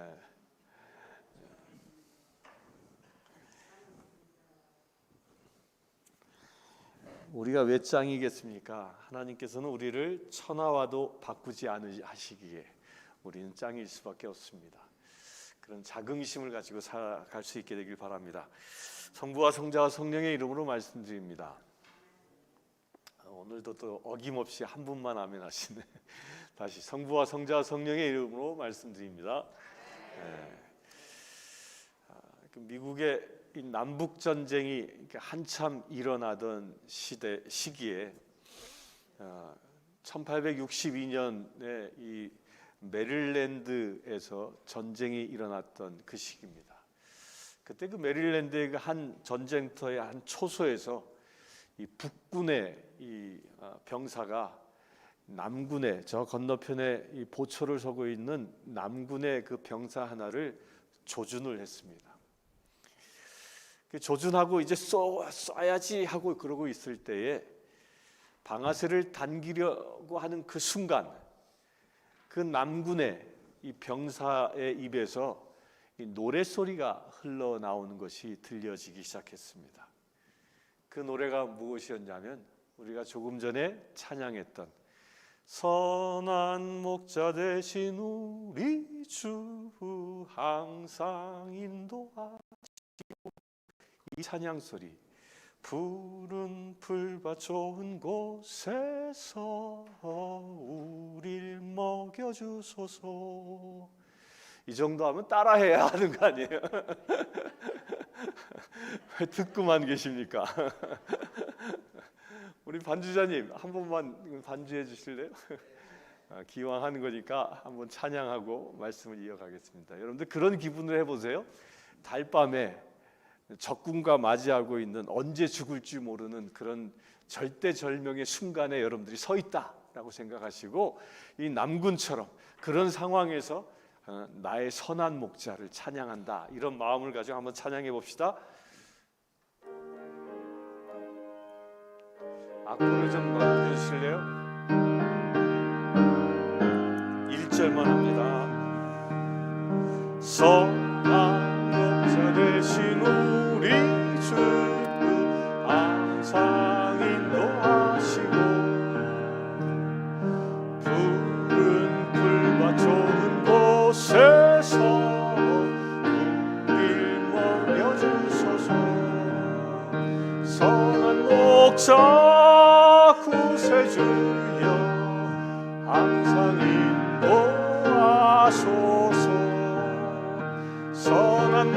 예. 우리가 왜 짱이겠습니까? 하나님께서는 우리를 천하와도 바꾸지 않으시기에 우리는 짱일 수밖에 없습니다. 그런 자긍심을 가지고 살아갈 수 있게 되길 바랍니다. 성부와 성자와 성령의 이름으로 말씀드립니다. 오늘도 또 어김없이 한 분만 아멘 하시네. 다시 성부와 성자와 성령의 이름으로 말씀드립니다. 예. 아, 그 미국의 이 남북 전쟁이 한참 일어나던 시대 시기에 어, 1862년에 이 메릴랜드에서 전쟁이 일어났던 그 시기입니다. 그때 그 메릴랜드의 그한 전쟁터의 한 초소에서 이 북군의 이 어, 병사가 남군의 저 건너편에 이 보초를 서고 있는 남군의 그 병사 하나를 조준을 했습니다. 그 조준하고 이제 쏘, 쏴야지 하고 그러고 있을 때에 방아쇠를 당기려고 하는 그 순간 그 남군의 이 병사의 입에서 이 노래 소리가 흘러나오는 것이 들려지기 시작했습니다. 그 노래가 무엇이었냐면 우리가 조금 전에 찬양했던 선한 목자 되신 우리 주 항상 인도하시고 이 찬양 소리 푸른 풀밭 좋은 곳에서 우릴 먹여주소서 이 정도 하면 따라해야 하는 거 아니에요? 왜 듣고만 계십니까? 우리 반주자님 한 번만 반주해 주실래요? 아, 기왕 하는 거니까 한번 찬양하고 말씀을 이어가겠습니다. 여러분들 그런 기분을 해보세요. 달밤에 적군과 맞이하고 있는 언제 죽을지 모르는 그런 절대절명의 순간에 여러분들이 서 있다라고 생각하시고 이 남군처럼 그런 상황에서 어, 나의 선한 목자를 찬양한다 이런 마음을 가지고 한번 찬양해 봅시다. 악보를 좀 넘겨주실래요? 1절만 합니다. 선한 목자 되신 우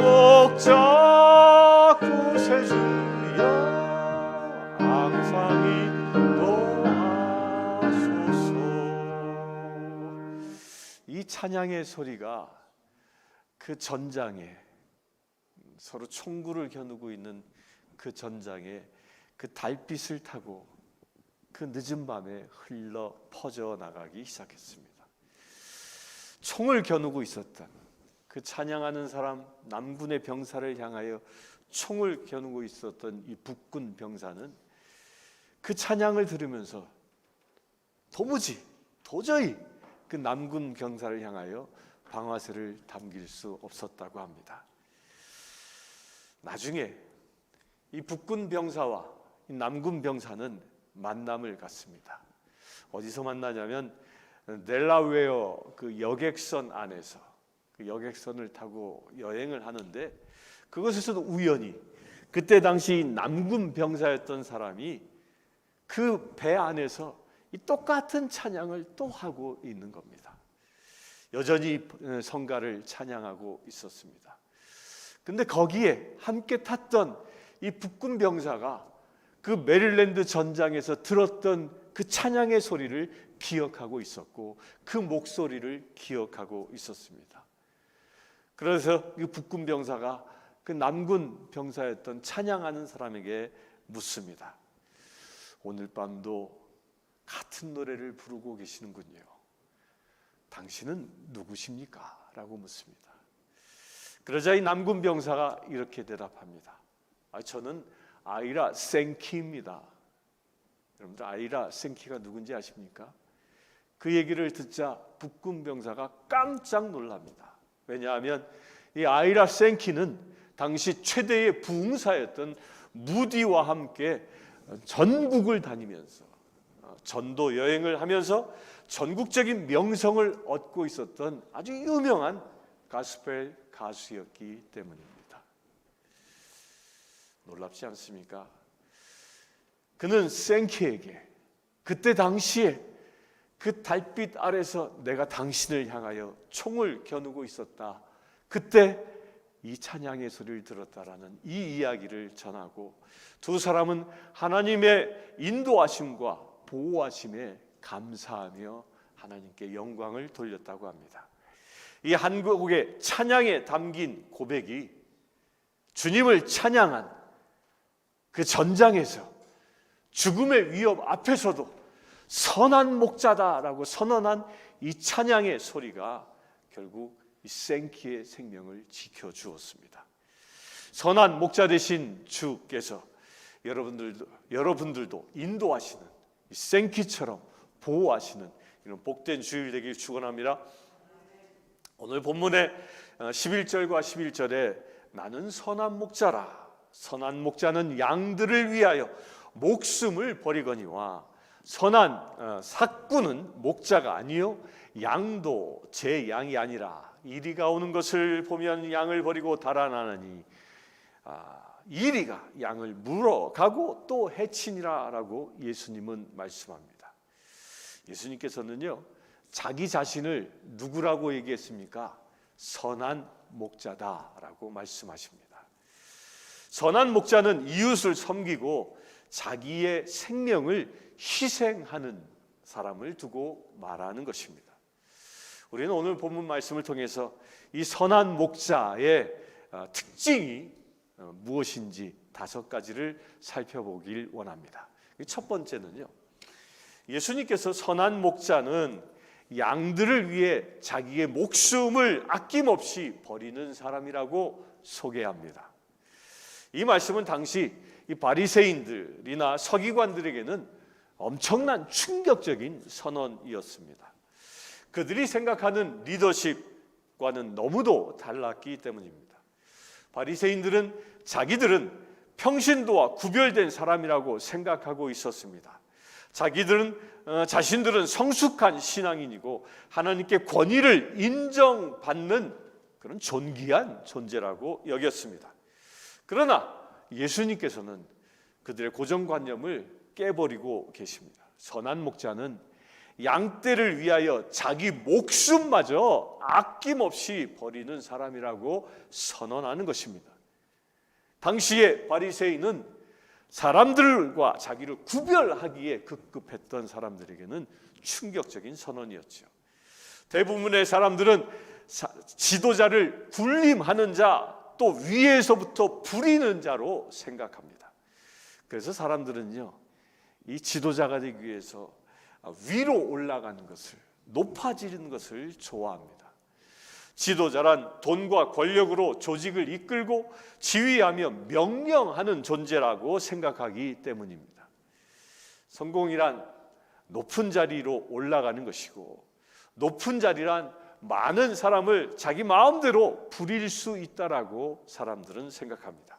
목자 구세주여 항상 인도하소서 이 찬양의 소리가 그 전장에 서로 총구를 겨누고 있는 그 전장에 그 달빛을 타고 그 늦은 밤에 흘러 퍼져 나가기 시작했습니다. 총을 겨누고 있었던 그 찬양하는 사람 남군의 병사를 향하여 총을 겨누고 있었던 이 북군 병사는 그 찬양을 들으면서 도무지 도저히 그 남군 병사를 향하여 방아쇠를 당길 수 없었다고 합니다. 나중에 이 북군 병사와 이 남군 병사는 만남을 갖습니다. 어디서 만나냐면 델라웨어 그 여객선 안에서 그 여객선을 타고 여행을 하는데 그것에서도 우연히 그때 당시 남군 병사였던 사람이 그 배 안에서 이 똑같은 찬양을 또 하고 있는 겁니다. 여전히 성가를 찬양하고 있었습니다. 근데 거기에 함께 탔던 이 북군 병사가 그 메릴랜드 전장에서 들었던 그 찬양의 소리를 기억하고 있었고 그 목소리를 기억하고 있었습니다. 그래서 그 북군 병사가 그 남군 병사였던 찬양하는 사람에게 묻습니다. 오늘 밤도 같은 노래를 부르고 계시는군요. 당신은 누구십니까? 라고 묻습니다. 그러자 이 남군 병사가 이렇게 대답합니다. 아, 저는 아이라 생키입니다. 여러분들 아이라 생키가 누군지 아십니까? 그 얘기를 듣자 북군 병사가 깜짝 놀랍니다. 왜냐하면 이 아이라 생키는 당시 최대의 부흥사였던 무디와 함께 전국을 다니면서 어, 전도 여행을 하면서 전국적인 명성을 얻고 있었던 아주 유명한 가스펠 가수였기 때문입니다. 놀랍지 않습니까? 그는 생키에게 그때 당시에 그 달빛 아래서 내가 당신을 향하여 총을 겨누고 있었다. 그때 이 찬양의 소리를 들었다라는 이 이야기를 전하고 두 사람은 하나님의 인도하심과 보호하심에 감사하며 하나님께 영광을 돌렸다고 합니다. 이 한국의 찬양에 담긴 고백이 주님을 찬양한 그 전장에서 죽음의 위협 앞에서도 선한 목자다라고 선언한 이 찬양의 소리가 결국 이 생키의 생명을 지켜 주었습니다. 선한 목자 되신 주께서 여러분들도 여러분들도 인도하시는 이 생키처럼 보호하시는 이런 복된 주일 되길 축원합니다. 오늘 본문의 11절과 11절에 나는 선한 목자라 선한 목자는 양들을 위하여 목숨을 버리거니와 선한 어, 삭구는 목자가 아니요 양도 제 양이 아니라 이리가 오는 것을 보면 양을 버리고 달아나느니 아, 이리가 양을 물어가고 또 해치니라라고 예수님은 말씀합니다. 예수님께서는요 자기 자신을 누구라고 얘기했습니까? 선한 목자다라고 말씀하십니다. 선한 목자는 이웃을 섬기고 자기의 생명을 희생하는 사람을 두고 말하는 것입니다. 우리는 오늘 본문 말씀을 통해서 이 선한 목자의 어, 특징이 어, 무엇인지 다섯 가지를 살펴보길 원합니다. 첫 번째는요. 예수님께서 선한 목자는 양들을 위해 자기의 목숨을 아낌없이 버리는 사람이라고 소개합니다. 이 말씀은 당시 이 바리새인들이나 서기관들에게는 엄청난 충격적인 선언이었습니다. 그들이 생각하는 리더십과는 너무도 달랐기 때문입니다. 바리새인들은 자기들은 평신도와 구별된 사람이라고 생각하고 있었습니다. 자기들은 어, 자신들은 성숙한 신앙인이고 하나님께 권위를 인정받는 그런 존귀한 존재라고 여겼습니다. 그러나 예수님께서는 그들의 고정관념을 깨버리고 계십니다. 선한 목자는 양떼를 위하여 자기 목숨마저 아낌없이 버리는 사람이라고 선언하는 것입니다. 당시의 바리새인은 사람들과 자기를 구별하기에 급급했던 사람들에게는 충격적인 선언이었죠. 대부분의 사람들은 지도자를 군림하는 자, 또 위에서부터 부리는 자로 생각합니다. 그래서 사람들은요, 이 지도자가 되기 위해서 위로 올라가는 것을, 높아지는 것을 좋아합니다. 지도자란 돈과 권력으로 조직을 이끌고 지휘하며 명령하는 존재라고 생각하기 때문입니다. 성공이란 높은 자리로 올라가는 것이고 높은 자리란 많은 사람을 자기 마음대로 부릴 수 있다라고 사람들은 생각합니다.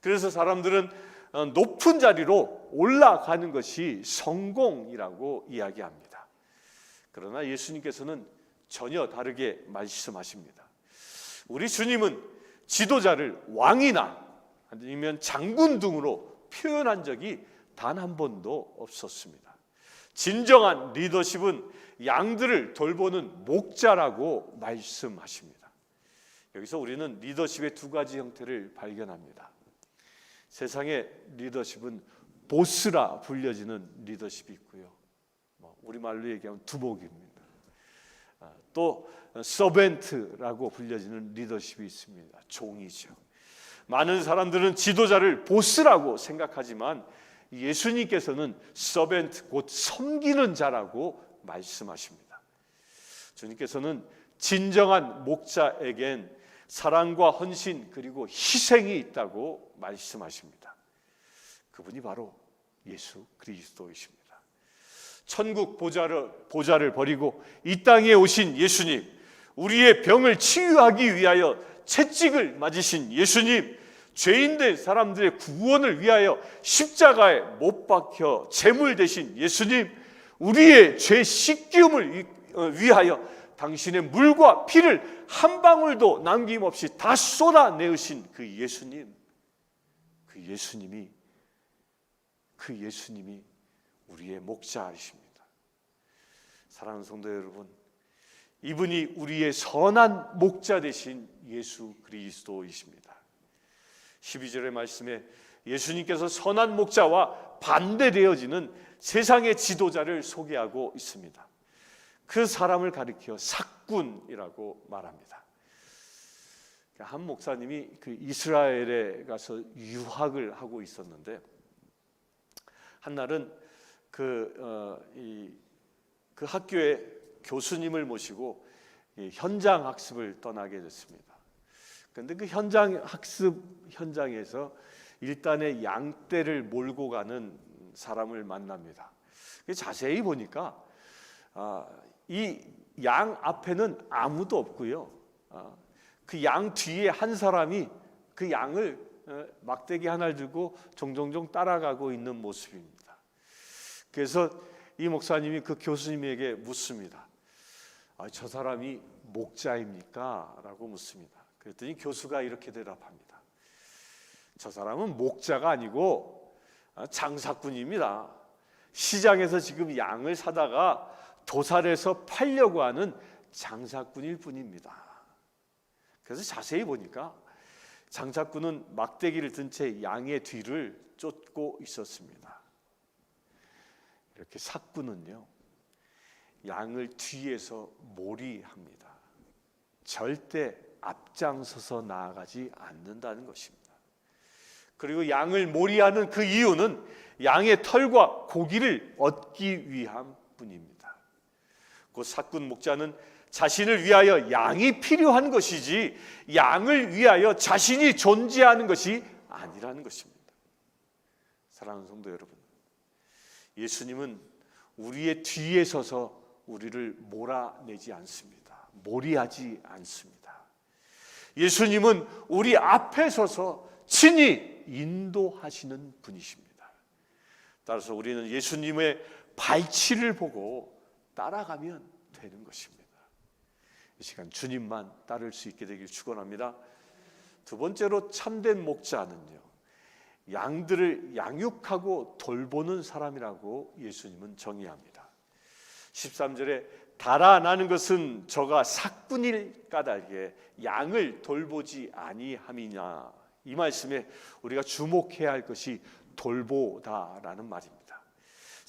그래서 사람들은 어, 높은 자리로 올라가는 것이 성공이라고 이야기합니다. 그러나 예수님께서는 전혀 다르게 말씀하십니다. 우리 주님은 지도자를 왕이나 아니면 장군 등으로 표현한 적이 단 한 번도 없었습니다. 진정한 리더십은 양들을 돌보는 목자라고 말씀하십니다. 여기서 우리는 리더십의 두 가지 형태를 발견합니다. 세상의 리더십은 보스라 불려지는 리더십이 있고요. 뭐 우리말로 얘기하면 두목입니다. 아, 또 서벤트라고 불려지는 리더십이 있습니다. 종이죠. 많은 사람들은 지도자를 보스라고 생각하지만 예수님께서는 서벤트 곧 섬기는 자라고 말씀하십니다. 주님께서는 진정한 목자에겐 사랑과 헌신 그리고 희생이 있다고 말씀하십니다. 그분이 바로 예수 그리스도이십니다. 천국 보좌를 보좌를 버리고 이 땅에 오신 예수님, 우리의 병을 치유하기 위하여 채찍을 맞으신 예수님, 죄인된 사람들의 구원을 위하여 십자가에 못 박혀 제물 되신 예수님, 우리의 죄 씻기움을 어, 위하여 당신의 물과 피를 한 방울도 남김없이 다 쏟아내으신 그 예수님, 그 예수님이 그 예수님이 우리의 목자이십니다. 사랑하는 성도 여러분, 이분이 우리의 선한 목자 되신 예수 그리스도이십니다. 12절의 말씀에 예수님께서 선한 목자와 반대되어지는 세상의 지도자를 소개하고 있습니다. 그 사람을 가리켜 사꾼이라고 말합니다. 한 목사님이 그 이스라엘에 가서 유학을 하고 있었는데 한 날은 그, 어, 이, 그 학교에 교수님을 모시고 현장 학습을 떠나게 됐습니다. 그런데 그 현장 학습 현장에서 일단의 양떼를 몰고 가는 사람을 만납니다. 자세히 보니까 아, 이 양 앞에는 아무도 없고요. 아, 그양 뒤에 한 사람이 그 양을 어, 막대기 하나를 들고 종종종 따라가고 있는 모습입니다. 그래서 이 목사님이 그 교수님에게 묻습니다. 아, 저 사람이 목자입니까? 라고 묻습니다. 그랬더니 교수가 이렇게 대답합니다. 저 사람은 목자가 아니고 아, 장사꾼입니다. 시장에서 지금 양을 사다가 도살해서 팔려고 하는 장사꾼일 뿐입니다. 그래서 자세히 보니까 장사꾼은 막대기를 든 채 양의 뒤를 쫓고 있었습니다. 이렇게 사꾼은요, 양을 뒤에서 몰이합니다. 절대 앞장서서 나아가지 않는다는 것입니다. 그리고 양을 몰이하는 그 이유는 양의 털과 고기를 얻기 위함 뿐입니다. 그 사꾼 목자는 자신을 위하여 양이 필요한 것이지 양을 위하여 자신이 존재하는 것이 아니라는 것입니다. 사랑하는 성도 여러분, 예수님은 우리의 뒤에 서서 우리를 몰아내지 않습니다. 몰이하지 않습니다. 예수님은 우리 앞에 서서 친히 인도하시는 분이십니다. 따라서 우리는 예수님의 발치를 보고 따라가면 되는 것입니다. 이 시간 주님만 따를 수 있게 되길 축원합니다. 두 번째로 참된 목자는요. 양들을 양육하고 돌보는 사람이라고 예수님은 정의합니다. 13절에 달아나는 것은 저가 사꾼일 까닭에 양을 돌보지 아니함이냐. 이 말씀에 우리가 주목해야 할 것이 돌보다라는 말입니다.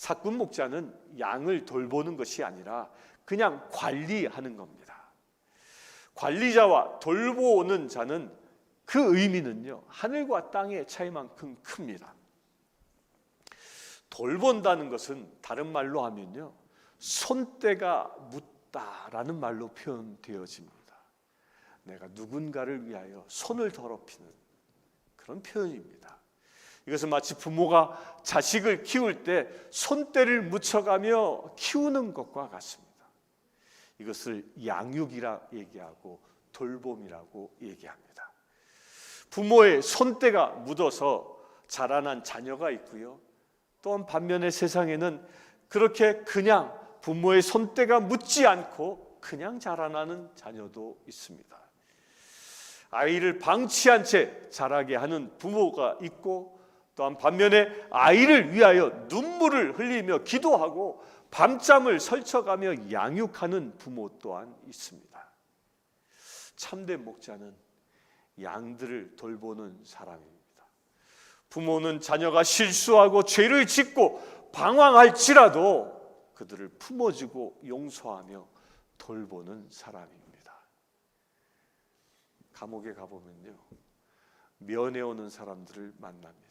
사꾼 목자는 양을 돌보는 것이 아니라 그냥 관리하는 겁니다. 관리자와 돌보는 자는 그 의미는요 하늘과 땅의 차이만큼 큽니다. 돌본다는 것은 다른 말로 하면요 손때가 묻다라는 말로 표현되어집니다. 내가 누군가를 위하여 손을 더럽히는 그런 표현입니다. 이것은 마치 부모가 자식을 키울 때 손때를 묻혀가며 키우는 것과 같습니다. 이것을 양육이라 얘기하고 돌봄이라고 얘기합니다. 부모의 손때가 묻어서 자라난 자녀가 있고요. 또한 반면에 세상에는 그렇게 그냥 부모의 손때가 묻지 않고 그냥 자라나는 자녀도 있습니다. 아이를 방치한 채 자라게 하는 부모가 있고 또한 반면에 아이를 위하여 눈물을 흘리며 기도하고 밤잠을 설쳐가며 양육하는 부모 또한 있습니다. 참된 목자는 양들을 돌보는 사람입니다. 부모는 자녀가 실수하고 죄를 짓고 방황할지라도 그들을 품어주고 용서하며 돌보는 사람입니다. 감옥에 가보면요. 면회 오는 사람들을 만납니다.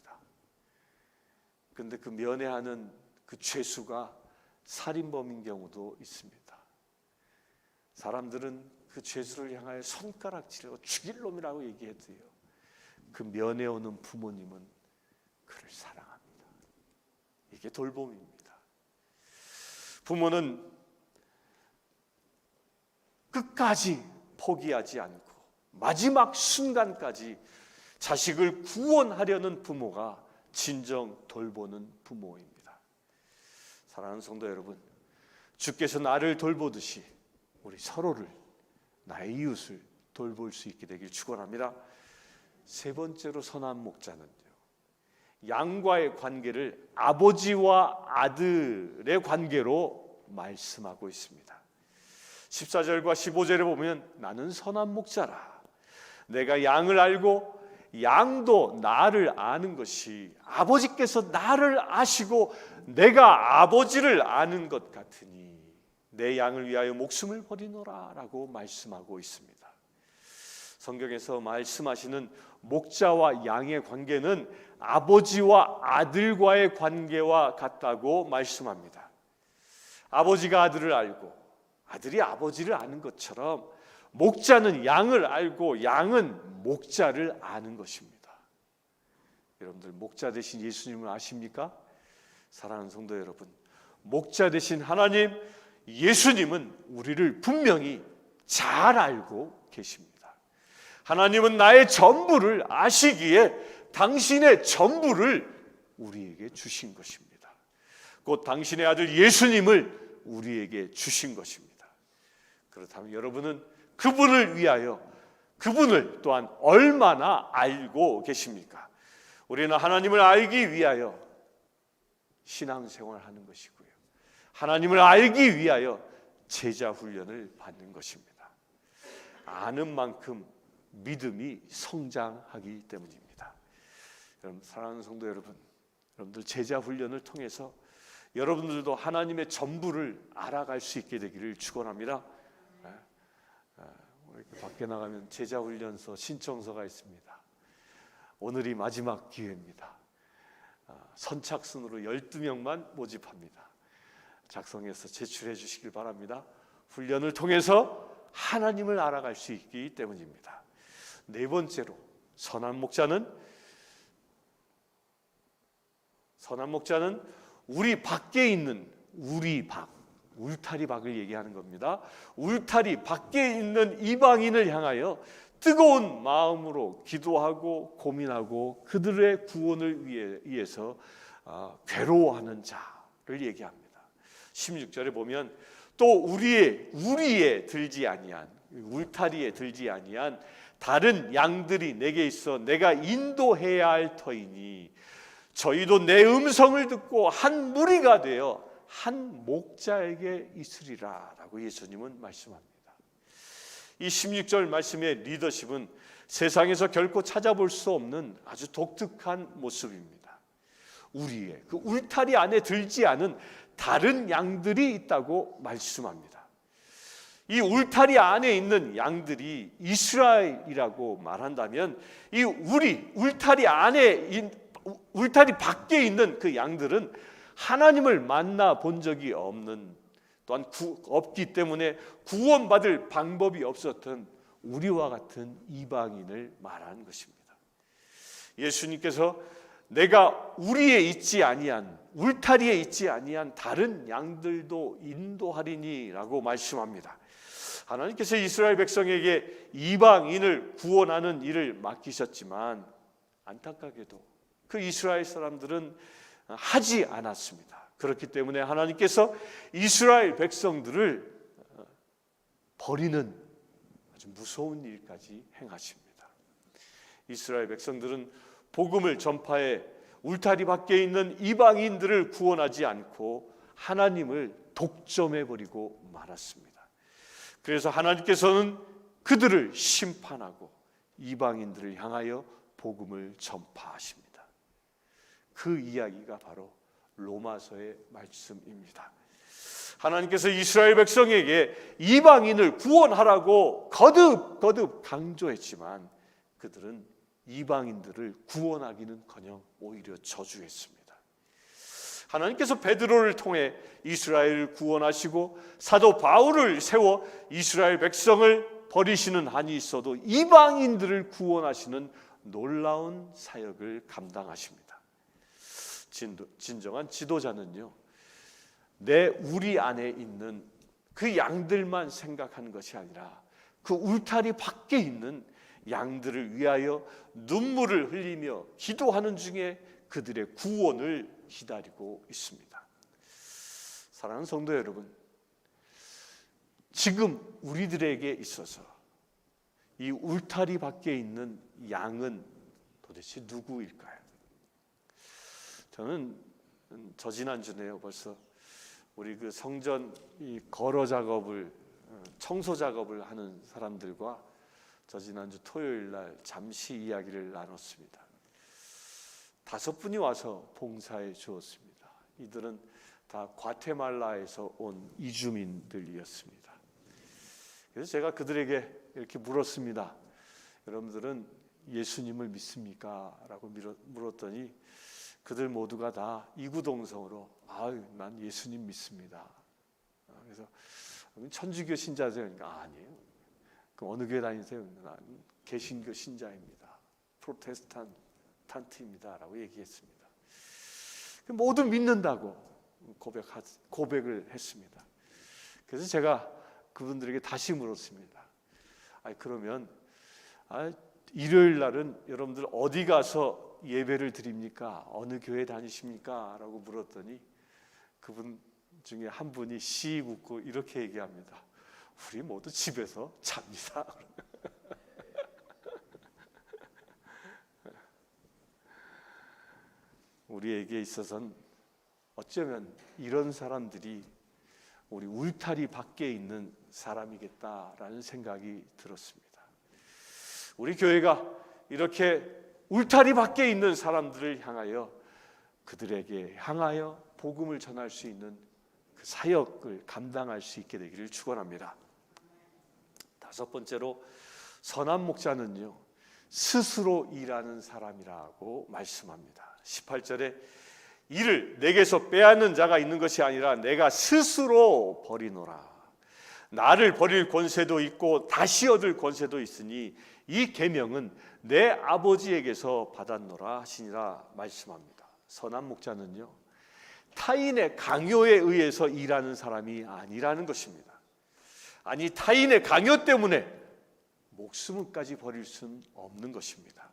근데 그 면회하는 그 죄수가 살인범인 경우도 있습니다. 사람들은 그 죄수를 향하여 손가락질하고 죽일 놈이라고 얘기해도요. 그 면회 오는 부모님은 그를 사랑합니다. 이게 돌봄입니다. 부모는 끝까지 포기하지 않고 마지막 순간까지 자식을 구원하려는 부모가 진정 돌보는 부모입니다. 사랑하는 성도 여러분, 주께서 나를 돌보듯이 우리 서로를 나의 이웃을 돌볼 수 있게 되길 축원합니다. 세 번째로 선한 목자는요. 양과의 관계를 아버지와 아들의 관계로 말씀하고 있습니다. 14절과 15절에 보면 나는 선한 목자라. 내가 양을 알고 양도 나를 아는 것이 아버지께서 나를 아시고 내가 아버지를 아는 것 같으니 내 양을 위하여 목숨을 버리노라라고 말씀하고 있습니다. 성경에서 말씀하시는 목자와 양의 관계는 아버지와 아들과의 관계와 같다고 말씀합니다. 아버지가 아들을 알고 아들이 아버지를 아는 것처럼 목자는 양을 알고 양은 목자를 아는 것입니다. 여러분들 목자 대신 예수님을 아십니까? 사랑하는 성도 여러분, 목자 대신 하나님 예수님은 우리를 분명히 잘 알고 계십니다. 하나님은 나의 전부를 아시기에 당신의 전부를 우리에게 주신 것입니다. 곧 당신의 아들 예수님을 우리에게 주신 것입니다. 그렇다면 여러분은 그분을 위하여 그분을 또한 얼마나 알고 계십니까? 우리는 하나님을 알기 위하여 신앙생활을 하는 것이고요. 하나님을 알기 위하여 제자 훈련을 받는 것입니다. 아는 만큼 믿음이 성장하기 때문입니다. 여러분 사랑하는 성도 여러분, 여러분들 제자 훈련을 통해서 여러분들도 하나님의 전부를 알아갈 수 있게 되기를 축원합니다. 밖에 나가면 제자 훈련소 신청서가 있습니다. 오늘이 마지막 기회입니다. 아, 선착순으로 12명만 모집합니다. 작성해서 제출해 주시길 바랍니다. 훈련을 통해서 하나님을 알아갈 수 있기 때문입니다. 네 번째로 선한 목자는 선한 목자는 우리 밖에 있는 우리 밖 울타리 밖을 얘기하는 겁니다. 울타리 밖에 있는 이방인을 향하여 뜨거운 마음으로 기도하고 고민하고 그들의 구원을 위해, 위해서 아, 괴로워하는 자를 얘기합니다. 16절에 보면 또 우리의 우리에 들지 아니한 울타리에 들지 아니한 다른 양들이 내게 있어 내가 인도해야 할 터이니 저희도 내 음성을 듣고 한 무리가 되어 한 목자에게 있으리라라고 예수님은 말씀합니다. 이 16절 말씀의 리더십은 세상에서 결코 찾아볼 수 없는 아주 독특한 모습입니다. 우리의 그 울타리 안에 들지 않은 다른 양들이 있다고 말씀합니다. 이 울타리 안에 있는 양들이 이스라엘이라고 말한다면 이 우리 울타리 안에 울타리 밖에 있는 그 양들은 하나님을 만나 본 적이 없는 또한 구, 없기 때문에 구원받을 방법이 없었던 우리와 같은 이방인을 말하는 것입니다. 예수님께서 내가 우리에 있지 아니한 울타리에 있지 아니한 다른 양들도 인도하리니라고 말씀합니다. 하나님께서 이스라엘 백성에게 이방인을 구원하는 일을 맡기셨지만 안타깝게도 그 이스라엘 사람들은 하지 않았습니다. 그렇기 때문에 하나님께서 이스라엘 백성들을 어, 버리는 아주 무서운 일까지 행하십니다. 이스라엘 백성들은 복음을 전파해 울타리 밖에 있는 이방인들을 구원하지 않고 하나님을 독점해 버리고 말았습니다. 그래서 하나님께서는 그들을 심판하고 이방인들을 향하여 복음을 전파하십니다. 그 이야기가 바로 로마서의 말씀입니다. 하나님께서 이스라엘 백성에게 이방인을 구원하라고 거듭 거듭 강조했지만 그들은 이방인들을 구원하기는커녕 오히려 저주했습니다. 하나님께서 베드로를 통해 이스라엘을 구원하시고 사도 바울을 세워 이스라엘 백성을 버리시는 한이 있어도 이방인들을 구원하시는 놀라운 사역을 감당하십니다. 진도, 진정한 지도자는요. 내 우리 안에 있는 그 양들만 생각하는 것이 아니라 그 울타리 밖에 있는 양들을 위하여 눈물을 흘리며 기도하는 중에 그들의 구원을 기다리고 있습니다. 사랑하는 성도 여러분, 지금 우리들에게 있어서 이 울타리 밖에 있는 양은 도대체 누구일까요? 저는 저 지난주네요. 벌써 우리 그 성전 이 걸어 작업을 어, 청소 작업을 하는 사람들과 저 지난주 토요일 날 잠시 이야기를 나눴습니다. 다섯 분이 와서 봉사해 주었습니다. 이들은 다 과테말라에서 온 이주민들이었습니다. 그래서 제가 그들에게 이렇게 물었습니다. 여러분들은 예수님을 믿습니까? 라고 물었더니 그들 모두가 다 이구동성으로 아유 난 예수님 믿습니다. 그래서 천주교 신자세요? 그러니까 아, 아니에요. 그럼 어느 교회 다니세요? 난 개신교 신자입니다. 프로테스탄트입니다라고 얘기했습니다. 모두 믿는다고 고백 고백을 했습니다. 그래서 제가 그분들에게 다시 물었습니다. 아 그러면 아, 일요일 날은 여러분들 어디 가서 예배를 드립니까? 어느 교회 다니십니까? 라고 물었더니 그분 중에 한 분이 씩 웃고 이렇게 얘기합니다. 우리 모두 집에서 잡니다. 우리에게 있어서는 어쩌면 이런 사람들이 우리 울타리 밖에 있는 사람이겠다라는 생각이 들었습니다. 우리 교회가 이렇게 울타리 밖에 있는 사람들을 향하여 그들에게 향하여 복음을 전할 수 있는 그 사역을 감당할 수 있게 되기를 축원합니다. 다섯 번째로 선한 목자는요 스스로 일하는 사람이라고 말씀합니다. 18절에 이를 내게서 빼앗는 자가 있는 것이 아니라 내가 스스로 버리노라. 나를 버릴 권세도 있고 다시 얻을 권세도 있으니 이 계명은 내 아버지에게서 받았노라 하시니라 말씀합니다. 선한 목자는요 타인의 강요에 의해서 일하는 사람이 아니라는 것입니다. 아니 타인의 강요 때문에 목숨을까지 버릴 수는 없는 것입니다.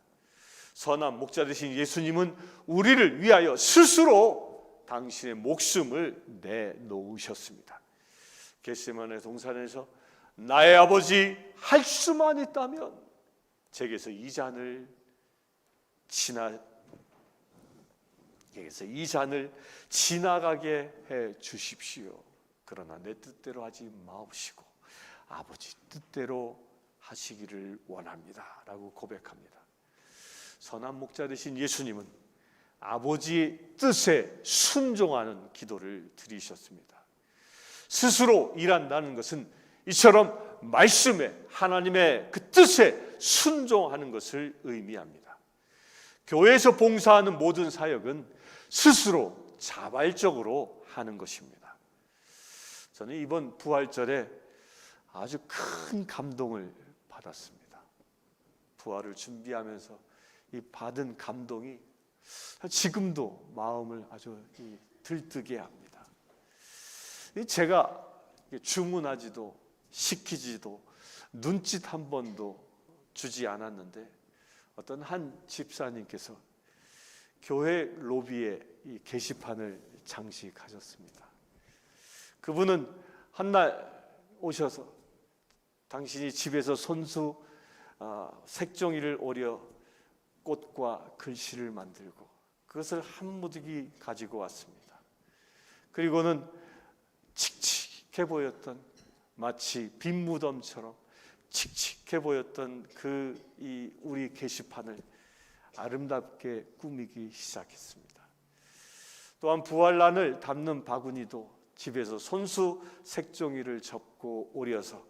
선한 목자 되신 예수님은 우리를 위하여 스스로 당신의 목숨을 내놓으셨습니다. 겟세만의 동산에서 나의 아버지 할 수만 있다면 제게서 이 잔을 지나 에게서 이 잔을 지나가게 해 주십시오. 그러나 내 뜻대로 하지 마옵시고 아버지 뜻대로 하시기를 원합니다라고 고백합니다. 선한 목자 되신 예수님은 아버지의 뜻에 순종하는 기도를 드리셨습니다. 스스로 일한다는 것은 이처럼 말씀에 하나님의 그 뜻에 순종하는 것을 의미합니다. 교회에서 봉사하는 모든 사역은 스스로 자발적으로 하는 것입니다. 저는 이번 부활절에 아주 큰 감동을 받았습니다. 부활을 준비하면서 이 받은 감동이 지금도 마음을 아주 들뜨게 합니다. 제가 주문하지도 시키지도 눈짓 한 번도 주지 않았는데 어떤 한 집사님께서 교회 로비에 이 게시판을 장식하셨습니다. 그분은 한날 오셔서 당신이 집에서 손수 어, 색종이를 오려 꽃과 글씨를 만들고 그것을 한 무더기 가지고 왔습니다. 그리고는 칙칙해 보였던 마치 빈 무덤처럼 칙칙해 보였던 그 이 우리 게시판을 아름답게 꾸미기 시작했습니다. 또한 부활란을 담는 바구니도 집에서 손수 색종이를 접고 오려서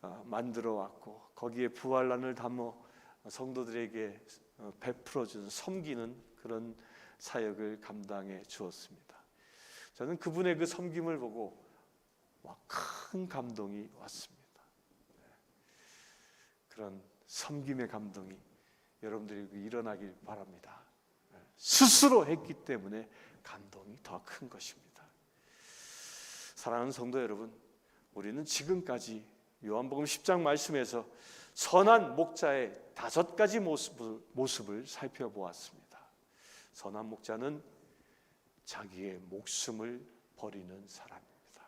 어, 만들어 왔고 거기에 부활란을 담어 성도들에게 어, 베풀어 준 섬기는 그런 사역을 감당해 주었습니다. 저는 그분의 그 섬김을 보고 큰 감동이 왔습니다. 네. 그런 섬김의 감동이 여러분들이 일어나길 바랍니다. 스스로 했기 때문에 감동이 더 큰 것입니다. 사랑하는 성도 여러분, 우리는 지금까지 요한복음 10장 말씀에서 선한 목자의 다섯 가지 모습을, 모습을 살펴보았습니다. 선한 목자는 자기의 목숨을 버리는 사람입니다.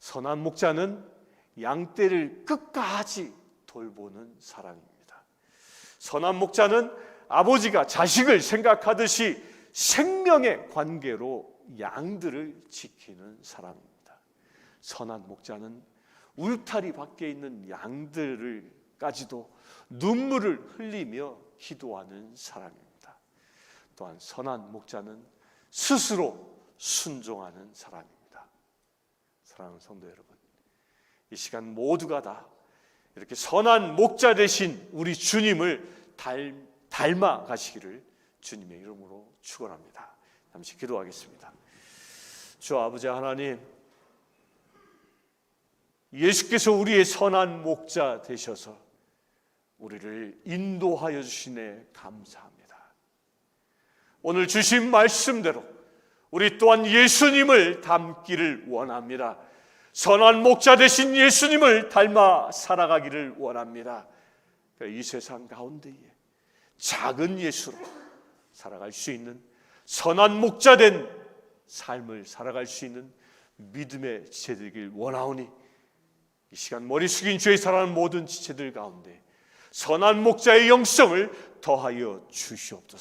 선한 목자는 양떼를 끝까지 돌보는 사람입니다. 선한 목자는 아버지가 자식을 생각하듯이 생명의 관계로 양들을 지키는 사람입니다. 선한 목자는 울타리 밖에 있는 양들을까지도 눈물을 흘리며 기도하는 사람입니다. 또한 선한 목자는 스스로 순종하는 사람입니다. 사랑하는 성도 여러분, 이 시간 모두가 다 이렇게 선한 목자 되신 우리 주님을 닮, 닮아 가시기를 주님의 이름으로 축원합니다. 잠시 기도하겠습니다. 주 아버지 하나님, 예수께서 우리의 선한 목자 되셔서 우리를 인도하여 주시네 감사합니다. 오늘 주신 말씀대로 우리 또한 예수님을 닮기를 원합니다. 선한 목자 되신 예수님을 닮아 살아가기를 원합니다. 이 세상 가운데에 작은 예수로 살아갈 수 있는 선한 목자 된 삶을 살아갈 수 있는 믿음의 지체되길 원하오니 이 시간 머리 숙인 주의 사랑하는 모든 지체들 가운데 선한 목자의 영성을 더하여 주시옵소서.